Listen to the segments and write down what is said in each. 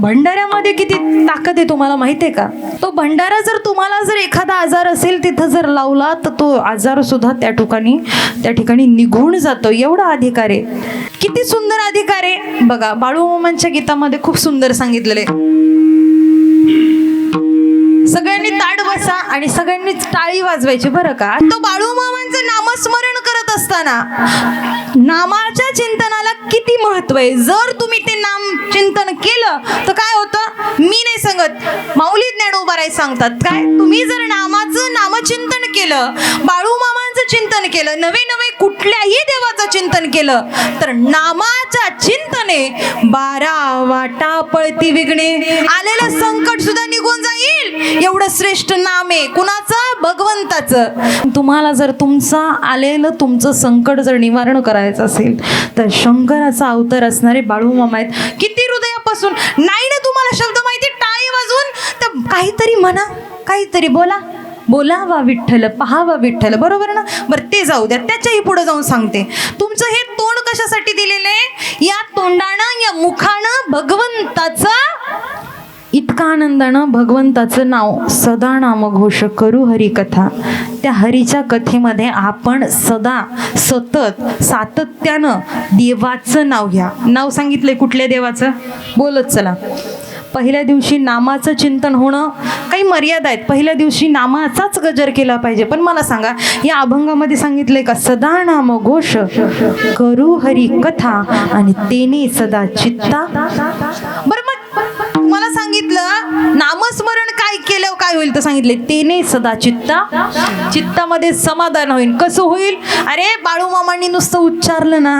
भंडाऱ्यामध्ये किती ताकद आहे तुम्हाला माहिती आहे का? तो भंडारा जर तुम्हाला जर एखादा आजार असेल तिथं जर लावला तर तो आजार सुद्धा त्या ठिकाणी त्या ठिकाणी निघून जातो. एवढा अधिकार आहे. किती सुंदर अधिकार आहे. बघा बाळूमामांच्या गीतामध्ये खूप सुंदर सांगितलेले सगळ्यांनी ताड बसा आणि सगळ्यांनी टाळी वाजवायची बरं का? तो बाळूमामांचं नामस्मरण करत असताना नामाच्या चिंतना महत्त्व आहे. जर तुम्ही ते नाम चिंतन केलं तर काय होतं? मी नाही सांगत. माऊली ज्ञानोबाराय सांगतात. काय? तुम्ही जर नामाचं नामचिंतन केलं बाळूमामांचं चिंतन केलं नवे नवे कुठल्याही देवाचं चिंतन केलं तर नामाच्या चिंतने बारा वाटा पळती विघणे. आलेलं संकट सुद्धा निघून जाईल. एवढं श्रेष्ठ नाम आहे. कुणाचं? भगवंताचं. तुम्हाला जर तुमचं आलेलं तुमचं संकट जर निवारण करायचं असेल तर शंकराचा अवतार असणारे बाळूमामा आहेत. किती हृदयापासून? नाही ना तुम्हाला शब्द माहिती? टाळी वाजवून? तर काहीतरी म्हणा. काहीतरी बोला. बोलावा विठ्ठल पहावा विठ्ठल. बरोबर ना? बरं ते जाऊ द्या. त्याच्याही पुढे जाऊन सांगते. तुमचं हे तोंड कशासाठी दिलेलं आहे? या तोंडानं या मुखानं भगवंताचा इतका आनंदानं भगवंताचं नाव सदा नामघोष करू हरिकथा. त्या हरीच्या कथेमध्ये आपण सदा सतत सातत्यानं देवाचं नाव घ्या. नाव सांगितलंय कुठल्या देवाचं? बोलत चला. पहिल्या दिवशी नामाचं चिंतन होणं काही मर्यादा आहेत. पहिल्या दिवशी नामाचाच गजर केला पाहिजे. पण मला सांगा या अभंगामध्ये सांगितलंय का सदा नाम घोष करू हरी कथा आणि तेने सदा चित्ता? बरं सांगितलं नामस्मरण काय केलं काय होईल तर सांगितले तेने सदा चित्ता चित्तामध्ये समाधान होईल कसं होईल? अरे बाळूमामांनी नुसतं उच्चारलं ना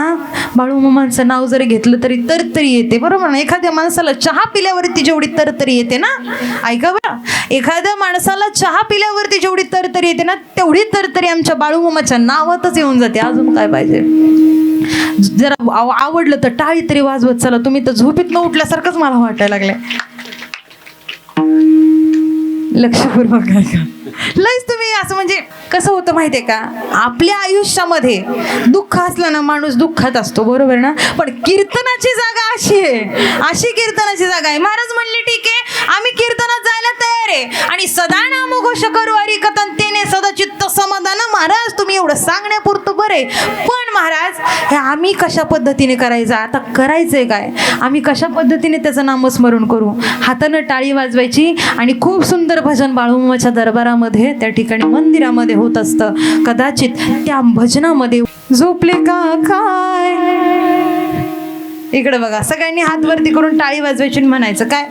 बाळूमामांचं नाव जरी घेतलं तरी तरतरी येते बरोबर ना? एखाद्या माणसाला चहा पिल्यावरती जेवढी तरतरी येते ना ऐका बरं एखाद्या माणसाला चहा पिल्यावरती जेवढी तरतरी येते ना तेवढी तरतरी आमच्या बाळूमामाच्या नावातच येऊन जाते. अजून काय पाहिजे? जरा आवडलं तर टाळी तरी वाजवत चला. तुम्ही तर झोपीत न उठल्यासारखंच मला वाटायला लागलंय. लक्षपूर्वक ऐका. लयच तुम्ही असं म्हणजे कसं होतं माहितीये का? आपल्या आयुष्यामध्ये दुःख असलं ना माणूस दुःखात असतो बरोबर ना? पण कीर्तनाची जागा अशी आहे. अशी कीर्तनाची जागा आहे. महाराज म्हणले ठीक आहे आम्ही कीर्तनात जायला तयार आहे. आणि सदा नामघोष करू महाराज तुम्ही एवढं सांगण्यापुरतं बरं. आहे पण महाराज हे आम्ही कशा पद्धतीने करायचं? आता करायचंय काय? आम्ही कशा पद्धतीने त्याचं नामस्मरण करू? हातानं टाळी वाजवायची आणि खूप सुंदर भजन बाळूमाच्या दरबारामध्ये त्या ठिकाणी मंदिरामध्ये होत असतं. कदाचित त्या भजनामध्ये झोपले का काय? इकडे बघा सगळ्यांनी हात वरती करून टाळी वाजवायची आणि म्हणायचं काय?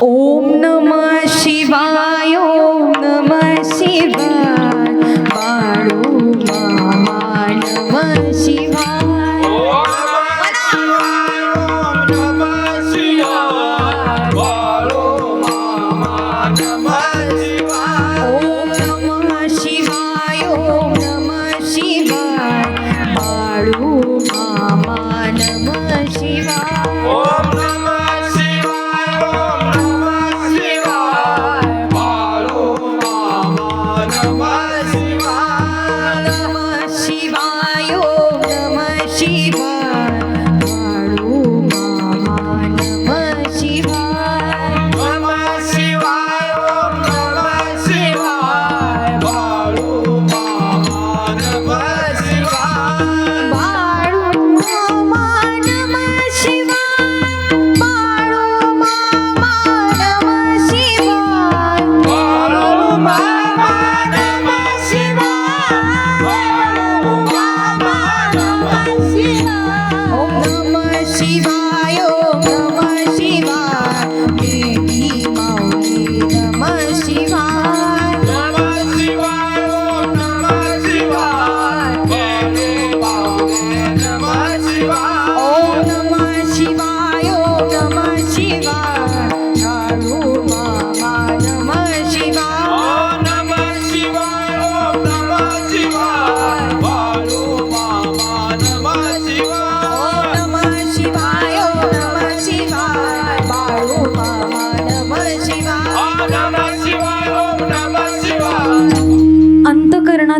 ओम नम शिवाय ओम नम शिवाय. बाळू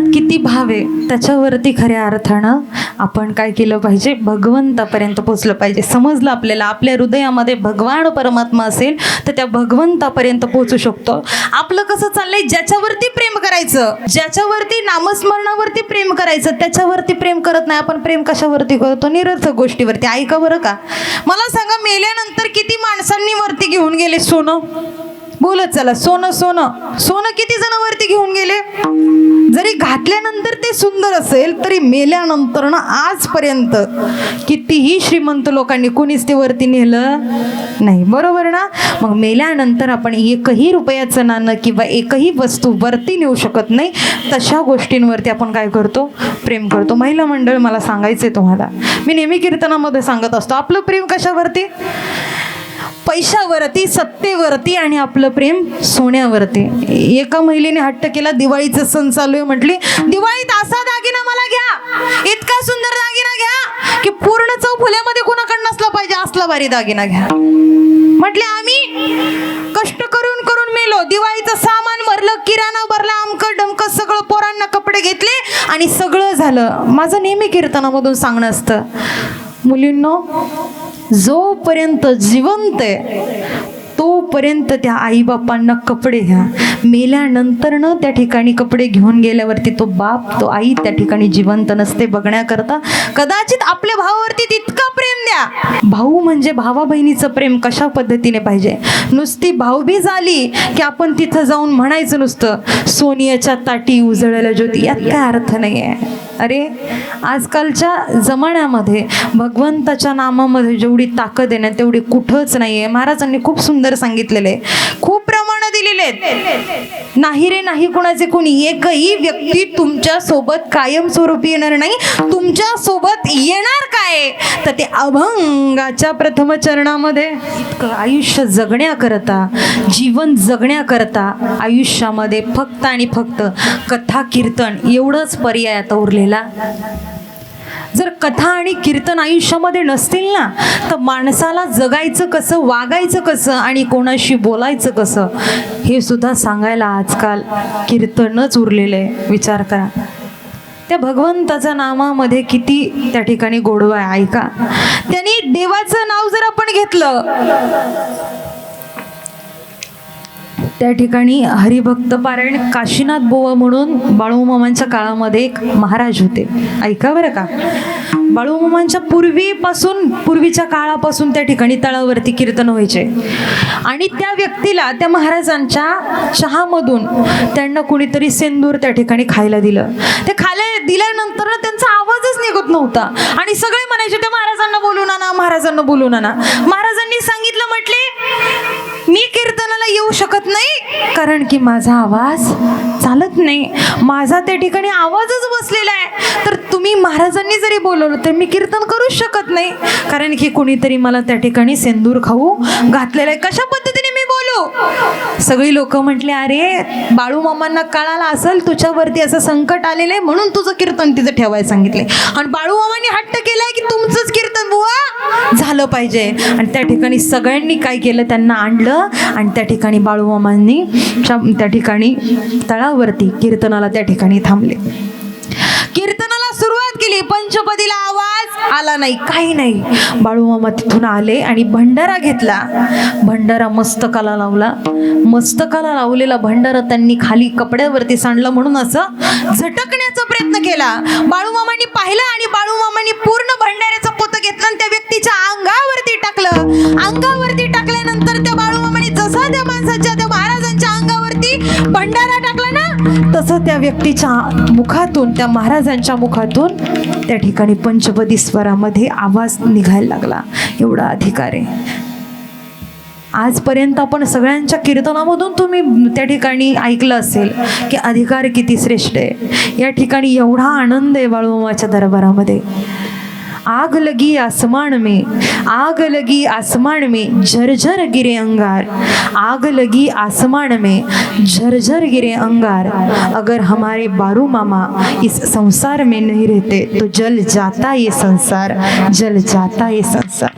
मनात किती भाव आहे. त्याच्यावरती खऱ्या अर्थानं आपण काय केलं पाहिजे? भगवंतापर्यंत पोचलं पाहिजे. समजलं आपल्याला. आपल्या हृदयामध्ये भगवान परमात्मा असेल तर त्या भगवंतापर्यंत पोचू शकतो. आपलं कसं चाललंय? ज्याच्यावरती प्रेम करायचं ज्याच्यावरती नामस्मरणावरती प्रेम करायचं त्याच्यावरती प्रेम करत नाही. आपण प्रेम कशावरती करतो? निरर्थक गोष्टीवरती. ऐका बरं का. मला सांगा मेल्यानंतर किती माणसांनी वरती घेऊन गेले सोनं? बोलत चला सोनं सोनं. सोनं किती जण वरती घेऊन गेले? जरी घातल्यानंतर ते सुंदर असेल तरी मेल्यानंतर ना आजपर्यंत कितीही श्रीमंत लोकांनी कोणीच ते वरती नेलं नाही. बरोबर ना? मग मेल्यानंतर आपण एकही रुपयाचं नाणं किंवा एकही वस्तू वरती नेऊ शकत नाही. तशा गोष्टींवरती आपण काय करतो? प्रेम करतो. महिला मंडळ मला सांगायचं आहे तुम्हाला. मी नेहमी कीर्तनामध्ये सांगत असतो आपलं प्रेम कशावरती? पैशावरती सत्तेवरती आणि आपलं प्रेम सोन्यावरती. एका महिलेने हट्ट केला दिवाळीचा सण चालू आहे म्हटली दिवाळीत असा दागिना मला घ्या इतका सुंदर दागिना घ्या की पूर्ण चौफुल्यामध्ये कोणाकडे नसला पाहिजे असला भारी दागिना घ्या. म्हटले आम्ही कष्ट करून करून मेलो दिवाळीचं सामान भरलं किराणा भरला अमकं डमकं सगळं पोरांना कपडे घेतले आणि सगळं झालं. माझं नेहमी कीर्तनामधून सांगणं असतं मुलींनो जोपर्यंत जिवंत आहे तोपर्यंत त्या आईबापांना कपडे घ्या. मेल्यानंतरनं त्या ठिकाणी कपडे घेऊन गेल्यावरती तो बाप तो आई त्या ठिकाणी जिवंत नसते बघण्याकरता कदाचित आपल्या भावावरती तितका प्रेम द्या. भाऊ म्हणजे भावा बहिणीचं प्रेम कशा पद्धतीने पाहिजे? नुसती भाऊबीज आली की आपण तिथं जाऊन म्हणायचं नुसतं सोनियाच्या ताटी उजळल्या ज्योती यात काय अर्थ नाही आहे अरे आजकालच्या जमान्यामध्ये भगवंताच्या नामामध्ये जेवढी ताकद आहे ना तेवढी कुठंच नाही आहे महाराजांनी खूप सुंदर सांगितलेलं आहे. खूप नाही रे नाही कुणाचे कोणी. एकही व्यक्ती तुमच्यासोबत कायमस्वरूपी येणार नाही. तुमच्यासोबत येणार काय? तर ते अभंगाच्या प्रथम चरणामध्ये इतकं आयुष्य जगण्याकरता जीवन जगण्याकरता आयुष्यामध्ये फक्त आणि फक्त कथा कीर्तन एवढंच पर्याय आता उरलेला. जर कथा आणि कीर्तन आयुष्यामध्ये नसतील ना तर माणसाला जगायचं कसं वागायचं कसं आणि कोणाशी बोलायचं कसं हे सुद्धा सांगायला आजकाल कीर्तनच उरलेलं आहे. विचार करा. त्या भगवंताच्या नामामध्ये किती त्या ठिकाणी गोडवा आहे ऐका. त्यांनी देवाचं नाव जर आपण घेतलं त्या ठिकाणी हरिभक्त पारायण काशीनाथ बोवा म्हणून बाळूमामांच्या काळामध्ये एक महाराज होते. ऐका बरं का? बाळूमामांच्या पूर्वीपासून पूर्वीच्या काळापासून त्या ठिकाणी तळावरती कीर्तन व्हायचे. आणि त्या व्यक्तीला त्या महाराजांच्या चहामधून त्यांना कुणीतरी सेंदूर त्या ठिकाणी खायला दिलं. ते खायला दिल्यानंतर त्यांचा आवाजच निघत नव्हता. आणि सगळे म्हणायचे ते महाराजांना बोलून आणा महाराजांना बोलून आणा महाराजांनी सांगितलं म्हटले मी कीर्तनाला येऊ शकत नाही कारण की माझा आवाज चालत नाही. माझा त्या ठिकाणी आवाजच बसलेला आहे. तर तुम्ही महाराजांनी जरी बोलवलं तर मी कीर्तन करूच शकत नाही. कारण की कोणीतरी मला त्या ठिकाणी सेंदूर खाऊ घातलेला आहे. कशा पद्धतीने गेलो सगळी लोक म्हटले अरे बाळू मामांना कळाला असेल तुझ्यावरती असं संकट आलेलं आहे म्हणून तुझं कीर्तन तिथं ठेवायला सांगितले आणि बाळू मामांनी हट्ट केलाय की तुमचंच कीर्तन बुवा झालं पाहिजे. आणि त्या ठिकाणी सगळ्यांनी काय केलं त्यांना आणलं आणि त्या ठिकाणी बाळूमामांनी च्या- त्या ठिकाणी तळावरती कीर्तनाला त्या ठिकाणी थांबले. आला नाही काही नाही. बाळूमामा तिथून आले आणि भंडारा घेतला. भंडारा मस्तकाला लावला. मस्तकाला लावलेला भंडारा त्यांनी खाली कपड्यावरती सांडला म्हणून असं झटकण्याचा प्रयत्न केला. बाळूमामांनी पाहिलं आणि बाळूमामांनी पूर्ण भंडाऱ्याचं पोतं घेतलं आणि त्या व्यक्तीच्या अंगावरती टाकलं. अंगावरती टाकल्यानंतर त्या बाळूमामाने जसा त्या माणसाच्या त्या महाराजांच्या अंगावरती भंडारा टाकला ना तसं त्या व्यक्तीच्या मुखातून त्या महाराजांच्या मुखातून त्या ठिकाणी पंचपदी स्वरामध्ये आवाज निघायला लागला. एवढा अधिकार आहे. आजपर्यंत आपण सगळ्यांच्या कीर्तनामधून तुम्ही त्या ठिकाणी ऐकलं असेल की अधिकार किती श्रेष्ठ आहे. या ठिकाणी एवढा आनंद आहे बाळूमाच्या दरबारामध्ये. आग लगी आसमान में, आग लगी आसमान में, झरझर गिरे अंगार। आग लगी आसमान में, झरझर गिरे अंगार। अगर हमारे बारू मामा इस संसार में नहीं रहते तो जल जाता ये संसार, जल जाता ये संसार।